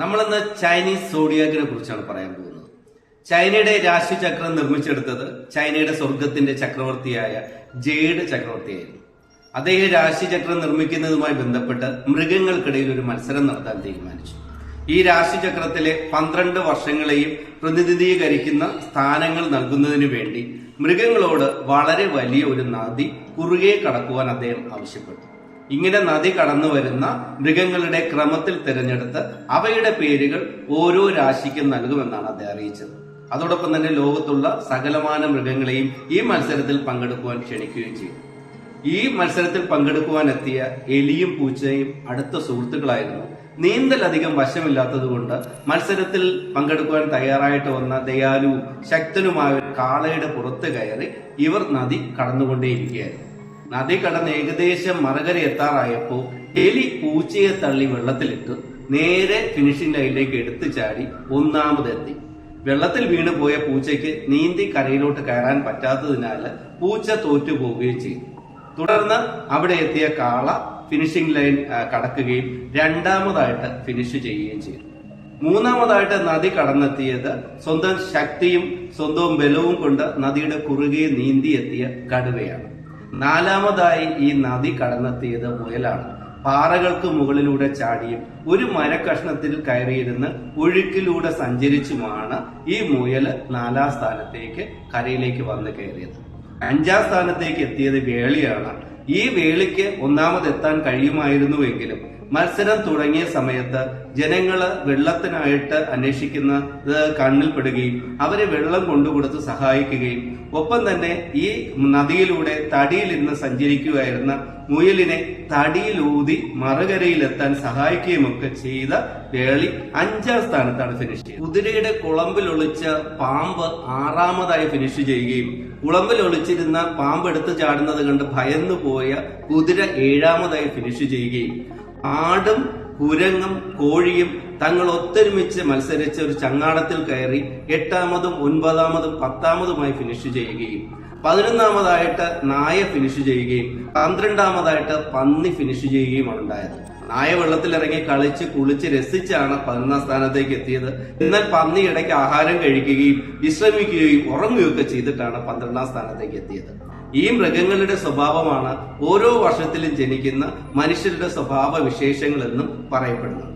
നമ്മളിന്ന് ചൈനീസ് സോഡിയാക്കിനെ കുറിച്ചാണ് പറയാൻ പോകുന്നത്. ചൈനയുടെ രാശിചക്രം നിർമ്മിച്ചെടുത്തത് ചൈനയുടെ സ്വർഗത്തിന്റെ ചക്രവർത്തിയായ ജേഡ് ചക്രവർത്തിയായിരുന്നു. അദ്ദേഹം രാശിചക്രം നിർമ്മിക്കുന്നതുമായി ബന്ധപ്പെട്ട് മൃഗങ്ങൾക്കിടയിൽ ഒരു മത്സരം നടത്താൻ തീരുമാനിച്ചു. ഈ രാശിചക്രത്തിലെ പന്ത്രണ്ട് വർഷങ്ങളെയും പ്രതിനിധീകരിക്കുന്ന സ്ഥാനങ്ങൾ നൽകുന്നതിനു വേണ്ടി മൃഗങ്ങളോട് വളരെ വലിയ ഒരു നദി കുറുകെ കടക്കുവാൻ അദ്ദേഹം ആവശ്യപ്പെട്ടു. ഇങ്ങനെ നദി കടന്നു വരുന്ന മൃഗങ്ങളുടെ ക്രമത്തിൽ തിരഞ്ഞെടുത്ത് അവയുടെ പേരുകൾ ഓരോ രാശിക്കും നൽകുമെന്നാണ് അദ്ദേഹം അറിയിച്ചത്. അതോടൊപ്പം തന്നെ ലോകത്തുള്ള സകലമാന മൃഗങ്ങളെയും ഈ മത്സരത്തിൽ പങ്കെടുക്കുവാൻ ക്ഷണിക്കുകയും ചെയ്തു. ഈ മത്സരത്തിൽ പങ്കെടുക്കുവാൻ എത്തിയ എലിയും പൂച്ചയും അടുത്ത സുഹൃത്തുക്കളായിരുന്നു. നീന്തൽ അധികം വശമില്ലാത്തതുകൊണ്ട് മത്സരത്തിൽ പങ്കെടുക്കുവാൻ തയ്യാറായിട്ട് വന്ന ദയാലുവും ശക്തനുമായ കാളയുടെ പുറത്ത് കയറി ഇവർ നദി കടന്നുകൊണ്ടേയിരിക്കുകയായിരുന്നു. നദി കടന്ന് ഏകദേശം മറകര എത്താറായപ്പോൾ എലി പൂച്ചയെ തള്ളി വെള്ളത്തിലിട്ട്. നേരെ ഫിനിഷിംഗ് ലൈനിലേക്ക് എടുത്തു ചാടി ഒന്നാമതെത്തി. വെള്ളത്തിൽ വീണു പോയ പൂച്ചയ്ക്ക് നീന്തി കരയിലോട്ട് കയറാൻ പറ്റാത്തതിനാൽ പൂച്ച തോറ്റു പോവുകയും ചെയ്തു. തുടർന്ന് അവിടെ എത്തിയ കാള ഫിനിഷിംഗ് ലൈൻ കടക്കുകയും രണ്ടാമതായിട്ട് ഫിനിഷ് ചെയ്യുകയും ചെയ്തു. മൂന്നാമതായിട്ട് നദി കടന്നെത്തിയത് സ്വന്തം ശക്തിയും സ്വന്തം ബലവും കൊണ്ട് നദിയുടെ കുറുകെ നീന്തി എത്തിയ കടുവയാണ്. നാലാമതായി ഈ നദി കടന്നെത്തിയത് മുയലാണ്. പാറകൾക്ക് മുകളിലൂടെ ചാടിയും ഒരു മരക്കഷ്ണത്തിൽ കയറിയിരുന്ന് ഒഴുക്കിലൂടെ സഞ്ചരിച്ചുമാണ് ഈ മുയൽ നാലാം സ്ഥാനത്തേക്ക് കരയിലേക്ക് വന്ന് കയറിയത്. അഞ്ചാം സ്ഥാനത്തേക്ക് എത്തിയത് വേളിയാണ്. ഈ വേളിക്ക് ഒന്നാമതെത്താൻ കഴിയുമായിരുന്നുവെങ്കിലും മത്സരം തുടങ്ങിയ സമയത്ത് ജനങ്ങൾ വെള്ളത്തിനായിട്ട് അന്വേഷിക്കുന്ന ഇത് കണ്ണിൽപ്പെടുകയും അവരെ വെള്ളം കൊണ്ടുകൊടുത്ത് സഹായിക്കുകയും ഒപ്പം തന്നെ ഈ നദിയിലൂടെ തടിയിൽ ഇന്ന് സഞ്ചരിക്കുകയായിരുന്ന മുയലിനെ തടിയിലൂതി മറുകരയിലെത്താൻ സഹായിക്കുകയും ഒക്കെ ചെയ്ത വേളി അഞ്ചാം സ്ഥാനത്താണ് ഫിനിഷ് ചെയ്തത്. കുതിരയുടെ കുളമ്പിൽ ഒളിച്ച പാമ്പ് ആറാമതായി ഫിനിഷ് ചെയ്യുകയും കുളമ്പിൽ ഒളിച്ചിരുന്ന പാമ്പ് എടുത്തു ചാടുന്നത് കണ്ട് ഭയന്നു പോയ കുതിര ഏഴാമതായി ഫിനിഷ് ചെയ്യുകയും ആടും കുരങ്ങും കോഴിയും തങ്ങൾ ഒത്തൊരുമിച്ച് മത്സരിച്ച ഒരു ചങ്ങാടത്തിൽ കയറി എട്ടാമതും ഒൻപതാമതും പത്താമതുമായി ഫിനിഷ് ചെയ്യുകയും പതിനൊന്നാമതായിട്ട് നായ ഫിനിഷ് ചെയ്യുകയും പന്ത്രണ്ടാമതായിട്ട് പന്നി ഫിനിഷ് ചെയ്യുകയുമാണ് ഉണ്ടായത്. നായ വെള്ളത്തിലിറങ്ങി കളിച്ച് കുളിച്ച് രസിച്ചാണ് പതിനൊന്നാം സ്ഥാനത്തേക്ക് എത്തിയത്. എന്നാൽ പന്നി ഇടയ്ക്ക് ആഹാരം കഴിക്കുകയും വിശ്രമിക്കുകയും ഉറങ്ങുകയൊക്കെ ചെയ്തിട്ടാണ് പന്ത്രണ്ടാം സ്ഥാനത്തേക്ക് എത്തിയത്. ഈ മൃഗങ്ങളുടെ സ്വഭാവമാണ് ഓരോ വർഷത്തിലും ജനിക്കുന്ന മനുഷ്യരുടെ സ്വഭാവ വിശേഷങ്ങളെന്നും പറയപ്പെടുന്നത്.